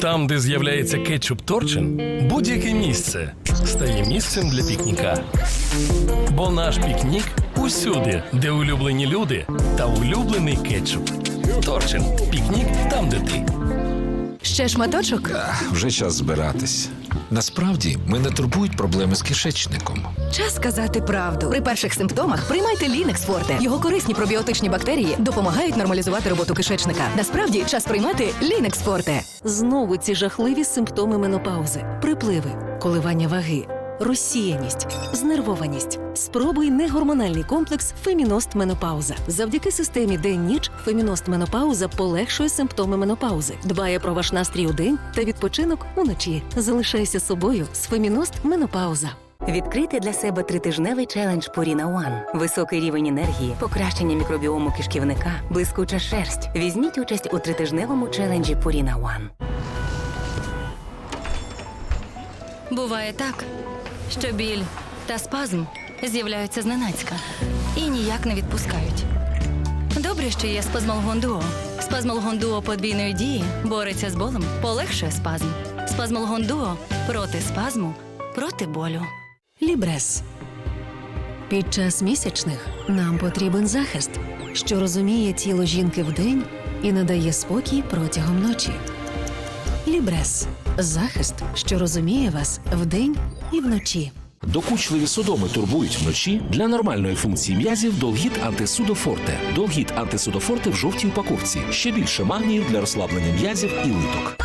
Там, де з'являється кетчуп торчин, будь-яке місце стає місцем для пікніка. Бо наш пікнік усюди, де улюблені люди та улюблений кетчуп. Торчин. Пікнік там, де ти. Ще шматочок? Вже час збиратись. Насправді мене турбують проблеми з кишечником. Час сказати правду. При перших симптомах приймайте Лінекс Форте. Його корисні пробіотичні бактерії допомагають нормалізувати роботу кишечника. Насправді час приймати Лінекс Форте. Знову ці жахливі симптоми менопаузи: припливи, коливання ваги, розсіяність, знервованість. Спробуй негормональний комплекс Феміност Менопауза. Завдяки системі день-ніч Феміност Менопауза полегшує симптоми менопаузи, дбає про ваш настрій у день та відпочинок уночі. Залишайся собою з Феміност Менопауза. Відкрити для себе тритижневий челендж Purina One. Високий рівень енергії, покращення мікробіому кишківника, блискуча шерсть. Візьміть участь у тритижневому челенджі Purina One. Буває так, що біль та спазм з'являються зненацька і ніяк не відпускають. Добре, що є спазмолгон дуо. Спазмолгон дуо подвійної дії бореться з болем, полегшує спазм. Спазмолгон дуо проти спазму, проти болю. Лібрес. Під час місячних нам потрібен захист, що розуміє тіло жінки вдень і надає спокій протягом ночі. Лібрес захист, що розуміє вас вдень і вночі. Докучливі судоми турбують вночі. Для нормальної функції м'язів Долгіт антисудофорте. Долгіт антисудофорте в жовтій упаковці. Ще більше магнію для розслаблення м'язів і литок.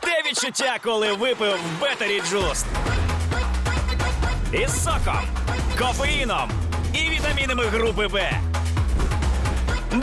Те відчуття, коли випив Бетері Джуст. Із соком, кофеїном і вітамінами групи Б.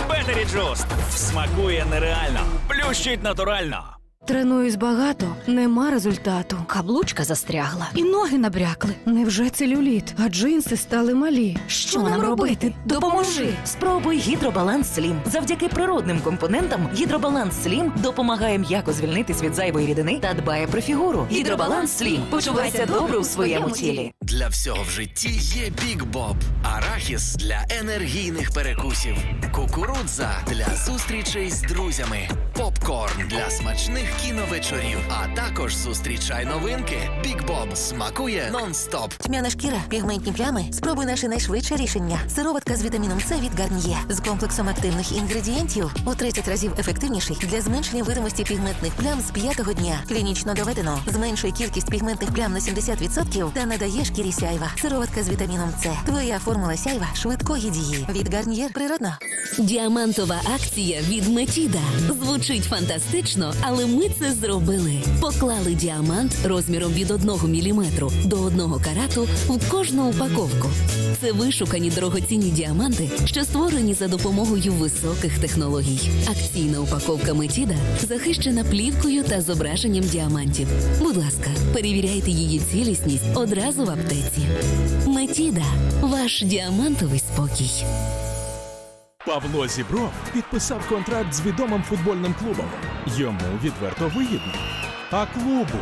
Бетері Джуст смакує нереально, плющить натурально. Тренуюсь багато, нема результату. Каблучка застрягла. І ноги набрякли. Невже целюліт? А джинси стали малі. Що нам робити? Допоможи! Спробуй гідробаланс Слім. Завдяки природним компонентам гідробаланс Слім допомагає м'яко звільнитись від зайвої рідини та дбає про фігуру. Гідробаланс Слім. Почувайся добре у своєму тілі. Для всього в житті є Бік Боб, арахіс для енергійних перекусів, кукурудза для зустрічей з друзями, попкорн для смачних кіновечорів, а також зустрічай новинки. Бік Боб смакує нон-стоп. Тьмяна шкіра, пігментні плями. Спробуй наше найшвидше рішення. Сироватка з вітаміном С від Гарніє з комплексом активних інгредієнтів у 30 разів ефективніший для зменшення видимості пігментних плям з п'ятого дня. Клінічно доведено. Зменшує кількість пігментних плям на 70% та надає шкірі сяйва. Сироватка з вітаміном С. Твоя формула сяйва швидкої дії. Від Гарніє природно. Діамантова акція від Метіда звучить фантастично, але ми це зробили. Поклали діамант розміром від 1 мм до 1 карату в кожну упаковку. Це вишукані дорогоцінні діаманти, що створені за допомогою високих технологій. Акційна упаковка Метіда захищена плівкою та зображенням діамантів. Будь ласка, перевіряйте її цілісність одразу в аптеці. Метіда ваш діамантовий спокій. Павло Зібров підписав контракт з відомим футбольним клубом. Йому відверто вигідно. А клубу.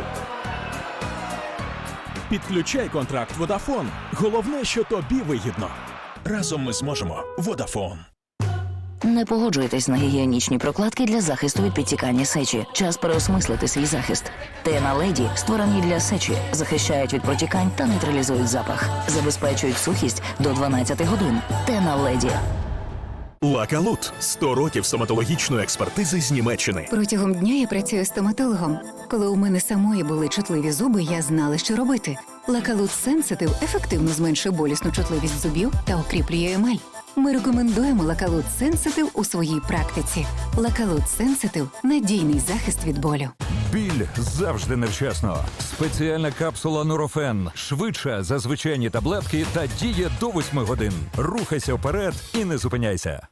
Підключай контракт Водафон. Головне, що тобі вигідно. Разом ми зможемо. Водафон. Не погоджуйтесь на гігієнічні прокладки для захисту від підтікання сечі. Час переосмислити свій захист. Тена леді створені для сечі, захищають від протікань та нейтралізують запах, забезпечують сухість до 12 годин. Тена леді. Лакалут 100 років стоматологічної експертизи з Німеччини. Протягом дня я працюю стоматологом. Коли у мене самої були чутливі зуби, я знала, що робити. Лакалут Сенситив ефективно зменшує болісну чутливість зубів та укріплює емаль. Ми рекомендуємо Лакалут Сенситив у своїй практиці. Лакалут Сенситив надійний захист від болю. Біль завжди невчасно. Спеціальна капсула Нурофен швидша за звичайні таблетки та діє до 8 годин. Рухайся вперед і не зупиняйся.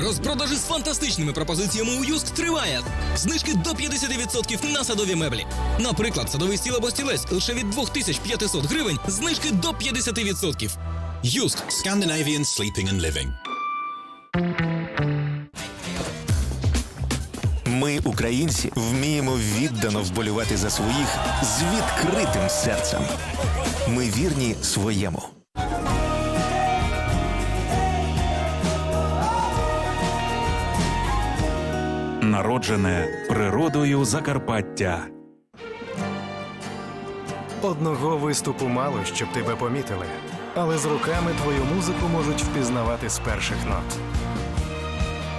Розпродажі з фантастичними пропозиціями у Юск триває. Знижки до 50% на садові меблі. Наприклад, садовий стіл або стілець лише від 2500 гривень, знижки до 50%. Юск Scandinavian Sleeping and Living. Ми, українці, вміємо віддано вболювати за своїх з відкритим серцем. Ми вірні своєму. народжене природою Закарпаття. Одного виступу мало, щоб тебе помітили, але з роками твою музику можуть впізнавати з перших нот.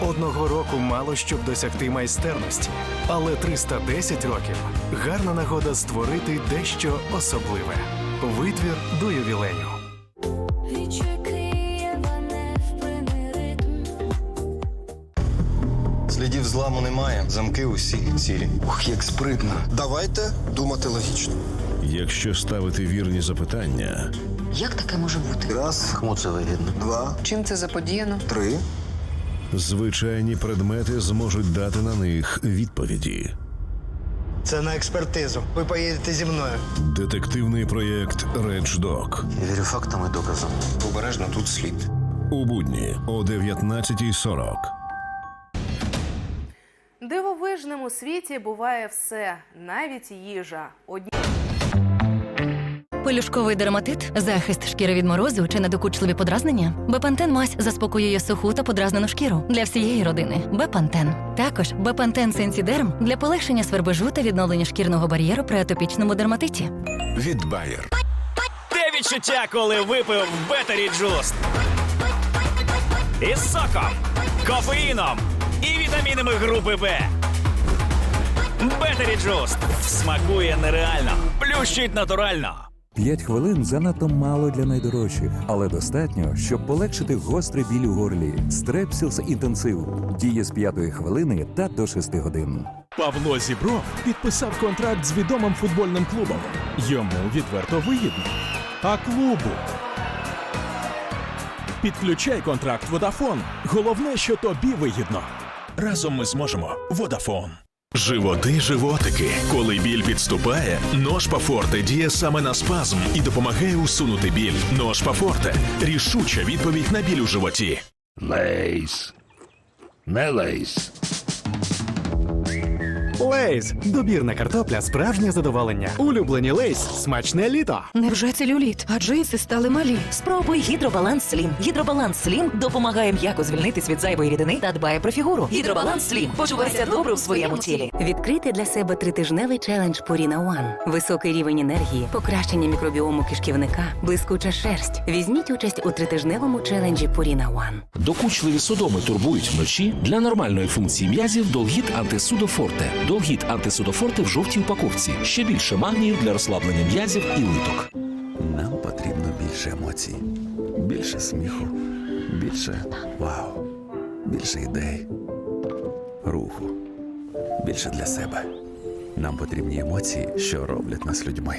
Одного року мало, щоб досягти майстерності, але 310 років гарна нагода створити дещо особливе. Витвір до ювілею. Слідів зламу немає, замки усі цілі. Ух, як спритно. Давайте думати логічно. Якщо ставити вірні запитання, Як таке може бути? Раз, кому це вигідно. Два. Чим це заподіяно? Три. Звичайні предмети зможуть дати на них відповіді. Це на експертизу. Ви поїдете зі мною. Детективний проєкт Редждок Я вірю фактам і доказам. Обережно тут слід. у будні о 19.40. Дивовижному світі буває все, навіть їжа. Одні Пелюшковий дерматит, захист шкіри від морозу чи недокучливі подразнення. Бепантен мазь заспокоює суху та подразнену шкіру для всієї родини. Бепантен. Також Бепантен Сенсідерм для полегшення свербежу та відновлення шкірного бар'єру при атопічному дерматиті. Від Bayer. Те відчуття, коли випив Бетері Джуст. Із соком, кофеїном і вітамінами групи Б. Бетері Джуст смакує нереально, плющить натурально. П'ять хвилин занадто мало для найдорожчих, але достатньо, щоб полегшити гострий біль у горлі. Стрепсілс інтенсив діє з п'ятої хвилини та до шести годин. Павло Зібров підписав контракт з відомим футбольним клубом. Йому відверто вигідно. А клубу. Підключай контракт Водафон. Головне, що тобі вигідно. Разом ми зможемо. Водафон. Животи, животики. Коли біль підступає, нож Форте діє саме на спазм і допомагає усунути біль. Нож Форте рішуча відповідь на біль у животі. Лейс. Не лейс. Лейз добірна картопля, справжнє задоволення. Улюблені лейс, смачне літо. Невже целюліт? А джинси стали малі. Спробуй гідробаланс Слім. Гідробаланс Слім допомагає м'яко звільнитись від зайвої рідини та дбає про фігуру. Гідробаланс Слім. Почувайся добре в своєму тілі. Відкрити для себе тритижневий челендж Purina One. Високий рівень енергії, покращення мікробіому кишківника, блискуча шерсть. Візьміть участь у тритижневому челенджі Purina One. Докучливі судоми турбують вночі. Для нормальної функції м'язів Долгіт антисудофорте. Долгіт антисудофорте в жовтій упаковці. Ще більше магнію для розслаблення м'язів і литок. Нам потрібно більше емоцій, більше сміху, більше вау, більше ідей, руху, більше для себе. Нам потрібні емоції, що роблять нас людьми.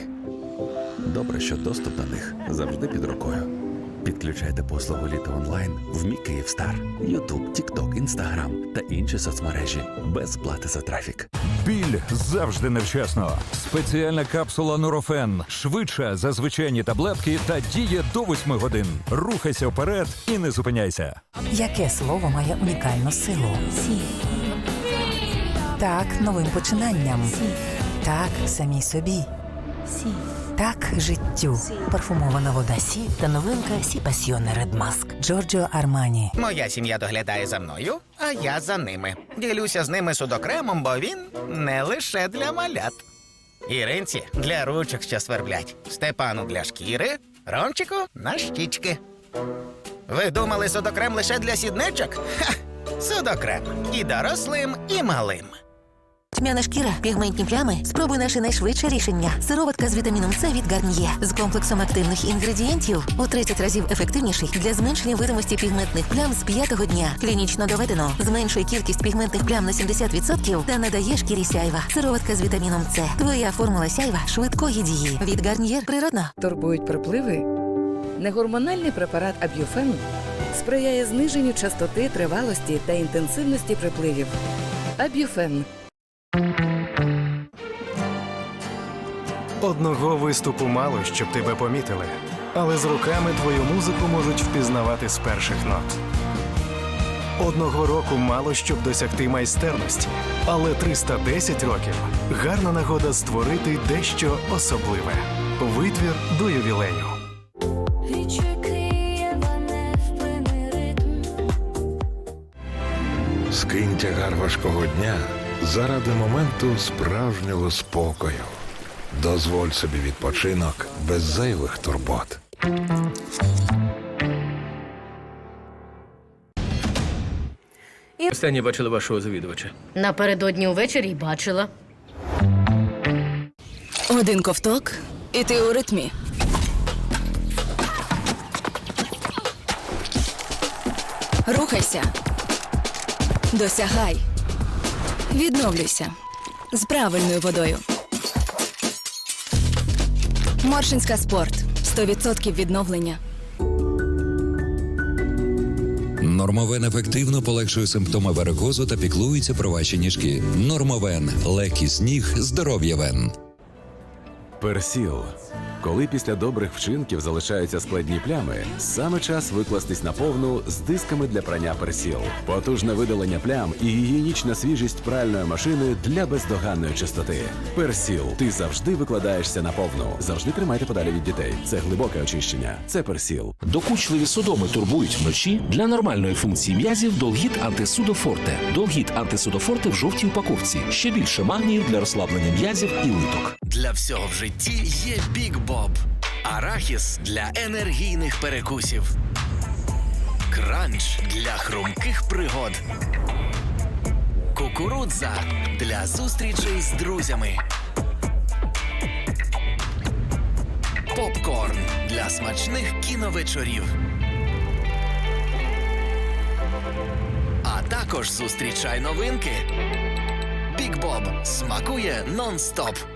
Добре, що доступ до них завжди під рукою. Підключайте послугу Літо онлайн в Мі Київстар, Ютуб, Тікток, Інстаграм та інші соцмережі без плати за трафік. Біль завжди невчасно. Спеціальна капсула Нурофен швидша за звичайні таблетки та діє до 8 годин. Рухайся вперед і не зупиняйся. Яке слово має унікальну силу? Сі. Так, новим починанням. Так, самій собі. Сі. Так, життю. Парфумована вода Сі та новинка Сі Ред Маск. Джорджіо Армані. Моя сім'я доглядає за мною, а я за ними. Ділюся з ними судокремом, бо він не лише для малят. Іринці для ручок, що сверблять, Степану для шкіри, Ромчику на щічки. Ви думали судокрем лише для сідничок? Ха! Судокрем і дорослим, і малим. Тьмяна шкіра, пігментні плями. Спробуй наше найшвидше рішення. Сироватка з вітаміном С від Гарніє з комплексом активних інгредієнтів у 30 разів ефективніший для зменшення видимості пігментних плям з п'ятого дня. Клінічно доведено зменшує кількість пігментних плям на 70% та надає шкірі сяйва. Сироватка з вітаміном С. Твоя формула сяйва швидкої дії. Від Гарніє природно. Турбують припливи? Негормональний препарат Аб'юфен сприяє зниженню частоти, тривалості та інтенсивності припливів. Аб'юфен Одного виступу мало, щоб тебе помітили, але з роками твою музику можуть впізнавати з перших нот. Одного року мало, щоб досягти майстерності, але 310 років гарна нагода створити дещо особливе. Витвір до ювілею. З Кинь тягар важкого дня заради моменту справжнього спокою. Дозволь собі відпочинок без зайвих турбот. Останнє бачили вашого завідувача. Напередодні увечері й бачила. Один ковток, і ти у ритмі. Рухайся. Досягай. Відновлюйся. З правильною водою. Моршинська спорт. 100% відновлення. Нормовен ефективно полегшує симптоми варикозу та піклується про ваші ніжки. Нормовен легкий сніг, здоров'я вен. Персіл. Коли після добрих вчинків залишаються складні плями, саме час викластись на повну з дисками для прання персіл. Потужне видалення плям і гігієнічна свіжість пральної машини для бездоганної чистоти. Персіл. Ти завжди викладаєшся на повну. Завжди тримайте подалі від дітей. Це глибоке очищення. Це персіл. Докучливі судоми турбують вночі. Для нормальної функції м'язів Долгіт антисудофорте. Долгіт антисудофорте в жовтій упаковці. Ще більше магнію для розслаблення м'язів і литок. Для всього в житті є Бік Боб. Арахіс для енергійних перекусів. Кранч для хрумких пригод. Кукурудза для зустрічей з друзями. Попкорн для смачних кіновечорів. А також зустрічай новинки. Бік Боб смакує нон-стоп.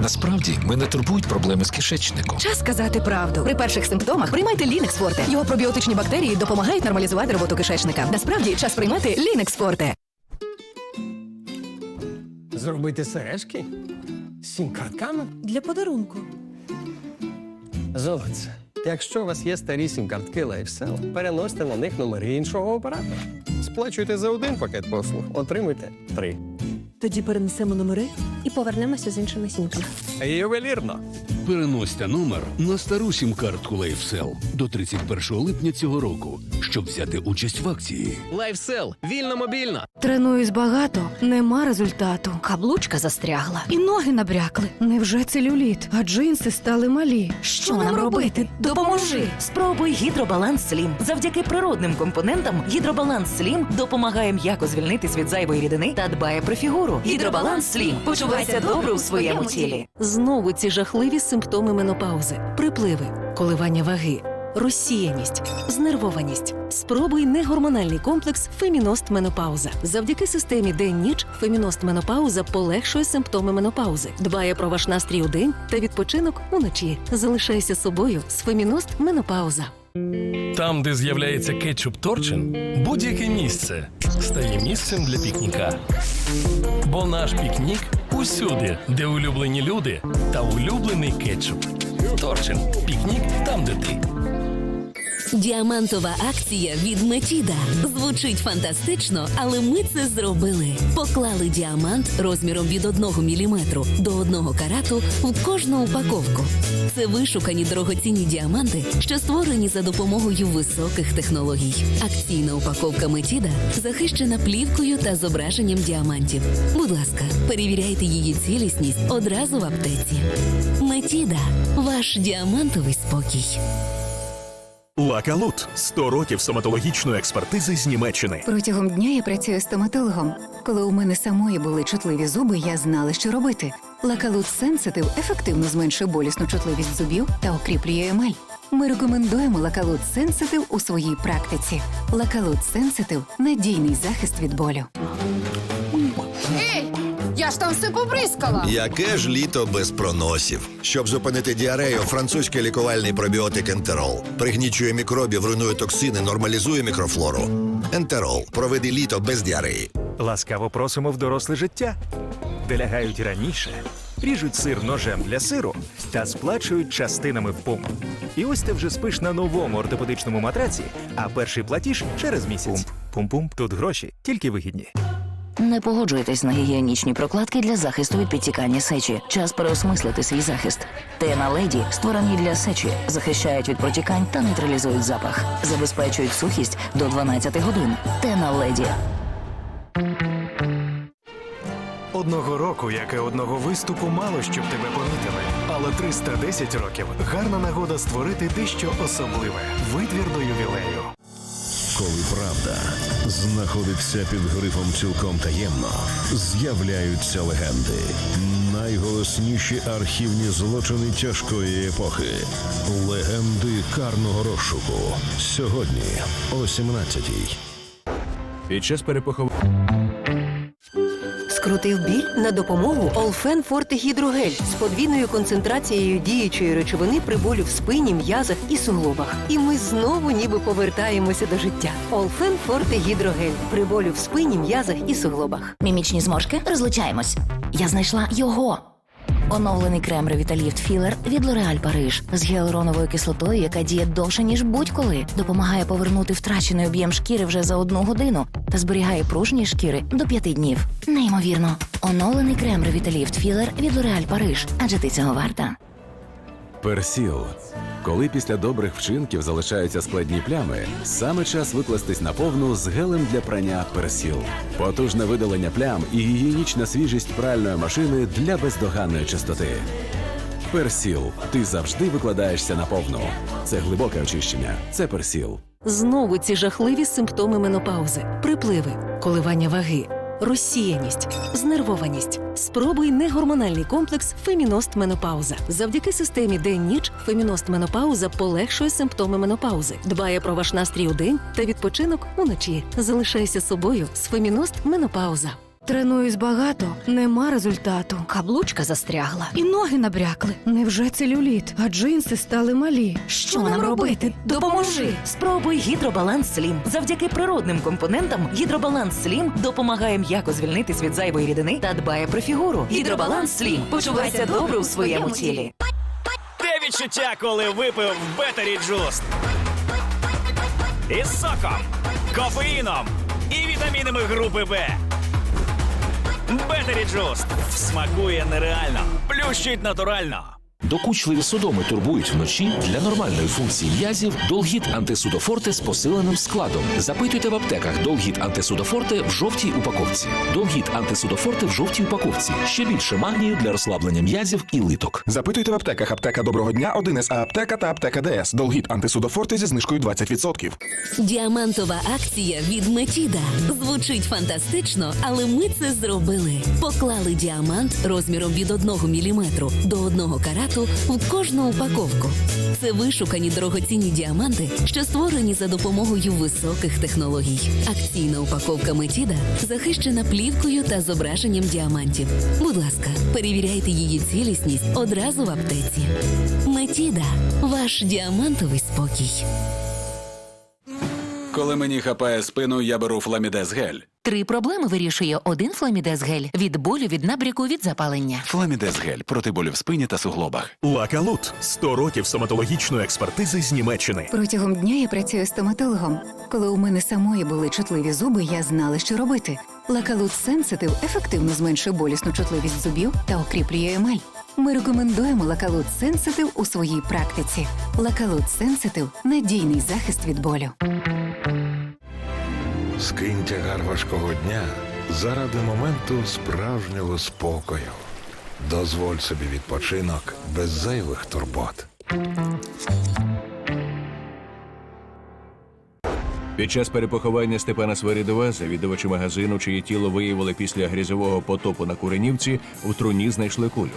Насправді мене турбують проблеми з кишечником. Час сказати правду. При перших симптомах приймайте Лінекс Форте. Його пробіотичні бактерії допомагають нормалізувати роботу кишечника. Насправді час приймати Лінекс Форте. Зробити сережки? Сім-картками? Для подарунку. Золоце. Якщо у вас є старі сім-картки LifeSell, переносьте на них номери іншого оператора. Сплачуйте за один пакет послуг, отримуйте три. Тоді перенесемо номери і повернемося з іншими сімками. Ювелірно. Переносьте номер на стару сім-картку LifeSell до 31 липня цього року, щоб взяти участь в акції. Лайфсел. Вільно мобільно. Тренуюсь багато, нема результату. Каблучка застрягла. І ноги набрякли. Невже целюліт? А джинси стали малі. Що, нам робити? Допоможи! Спробуй гідробаланс Слім. Завдяки природним компонентам гідробаланс Слім допомагає м'яко звільнитись від зайвої рідини та дбає про фігуру. Гідробаланс Слім. Почувайся добре у своєму тілі. Знову ці жахливі симптоми менопаузи, припливи, коливання ваги, розсіяність, знервованість. Спробуй негормональний комплекс Феміност Менопауза. Завдяки системі день-ніч Феміност Менопауза полегшує симптоми менопаузи, дбає про ваш настрій у день та відпочинок уночі. Залишайся собою з Феміност Менопауза. Там, де з'являється кетчуп Торчин, будь-яке місце стає місцем для пікніка. Бо наш пікнік усюди, де улюблені люди та улюблений кетчуп. Торчин. Пікнік там, де ти. Діамантова акція від Метіда звучить фантастично, але ми це зробили. Поклали діамант розміром від 1 мм до 1 карату в кожну упаковку. Це вишукані дорогоцінні діаманти, що створені за допомогою високих технологій. Акційна упаковка Метіда захищена плівкою та зображенням діамантів. Будь ласка, перевіряйте її цілісність одразу в аптеці. Метіда ваш діамантовий спокій. Лакалут 100 років стоматологічної експертизи з Німеччини. Протягом дня я працюю стоматологом. Коли у мене самої були чутливі зуби, я знала, що робити. Лакалут Сенситив ефективно зменшує болісну чутливість зубів та укріплює емаль. Ми рекомендуємо Лакалут Сенситив у своїй практиці. Лакалут Сенситив надійний захист від болю. Я ж там все побризкала. Яке ж літо без проносів? Щоб зупинити діарею, французький лікувальний пробіотик Ентерол пригнічує мікробів, руйнує токсини, нормалізує мікрофлору. Ентерол проведи літо без діареї. Ласкаво просимо в доросле життя, де лягають раніше, ріжуть сир ножем для сиру та сплачують частинами в пумп. І ось ти вже спиш на новому ортопедичному матраці, а перший платіж через місяць. Пум-пум, тут гроші, тільки вигідні. Не погоджуйтесь на гігієнічні прокладки для захисту від підтікання сечі. Час переосмислити свій захист. Тена леді створені для сечі, захищають від протікань та нейтралізують запах, забезпечують сухість до 12 годин. Тена леді. Одного року, як і одного виступу, мало щоб тебе помітили. Але 310 років гарна нагода створити дещо особливе. Витвір до ювілею. Коли правда знаходиться під грифом цілком таємно, з'являються легенди. Найголосніші архівні злочини тяжкої епохи. Легенди карного розшуку. Сьогодні о 17-й. Під час перепоховання. Скрутив біль на допомогу Олфен Форте Гідрогель з подвійною концентрацією діючої речовини при болю в спині, м'язах і суглобах. І ми знову ніби повертаємося до життя. Олфен Форте Гідрогель при болю в спині, м'язах і суглобах. Мімічні зморшки? Розлучаємось. Я знайшла його. Оновлений крем Revitalift Filler від L'Oréal Париж з гіалуроновою кислотою, яка діє довше, ніж будь-коли. Допомагає повернути втрачений об'єм шкіри вже за одну годину та зберігає пружність шкіри до п'яти днів. Неймовірно. Оновлений крем Revitalift Filler від L'Oréal Париж. Адже ти цього варта. Персіл. Коли після добрих вчинків залишаються складні плями, саме час викластись на повну з гелем для прання персіл. Потужне видалення плям і гігієнічна свіжість пральної машини для бездоганної чистоти. Персіл. Ти завжди викладаєшся на повну. Це глибоке очищення. Це персіл. Знову ці жахливі симптоми менопаузи: припливи, коливання ваги, розсіяність, знервованість. Спробуй негормональний комплекс Феміност Менопауза. Завдяки системі день-ніч Феміност Менопауза полегшує симптоми менопаузи, дбає про ваш настрій у день та відпочинок уночі. Залишайся собою з Феміност Менопауза. Тренуюсь багато, нема результату. Каблучка застрягла. І ноги набрякли. Невже целюліт? А джинси стали малі. Що нам робити? Допоможи! Спробуй гідробаланс Слім. Завдяки природним компонентам гідробаланс Слім допомагає м'яко звільнитись від зайвої рідини та дбає про фігуру. Гідробаланс Слім. Почувайся добре у своєму тілі. Те відчуття, коли випив Бетері Джуст. Із соком, кофеїном і вітамінами групи Б. Бетері Джуст смакує нереально, плющить натурально. Докучливі судоми турбують вночі для нормальної функції м'язів Долгіт антисудофорте з посиленим складом. Запитуйте в аптеках Долгіт антисудофорте в жовтій упаковці. Долгіт антисудофорте в жовтій упаковці. Ще більше магнію для розслаблення м'язів і литок. Запитуйте в аптеках аптека Доброго дня, 1С аптека та аптека ДС. Долгіт антисудофорте зі знижкою 20%. Діамантова акція від Метіда звучить фантастично, але ми це зробили. Поклали діамант розміром від 1 мм до 1 карату в кожну упаковку. Це вишукані дорогоцінні діаманти, що створені за допомогою високих технологій. Акційна упаковка Метіда захищена плівкою та зображенням діамантів. Будь ласка, перевіряйте її цілісність одразу в аптеці. Метіда ваш діамантовий спокій. Коли мені хапає спину, я беру фламідез гель. Три проблеми вирішує один фламідез гель від болю, від набряку, від запалення. Фламідез гель проти болю в спині та суглобах. Лакалут 100 років стоматологічної експертизи з Німеччини. Протягом дня я працюю стоматологом. Коли у мене самої були чутливі зуби, я знала, що робити. Лакалут Сенситив ефективно зменшує болісну чутливість зубів та укріплює емаль. Ми рекомендуємо Лакалут Сенситив у своїй практиці. Лакалут Сенситив надійний захист від болю. Скинь тягар важкого дня заради моменту справжнього спокою. Дозволь собі відпочинок без зайвих турбот. Під час перепоховання Степана Свиридова, завідувачі магазину, чиє тіло виявили після грязьового потопу на Куренівці, у труні знайшли кулю.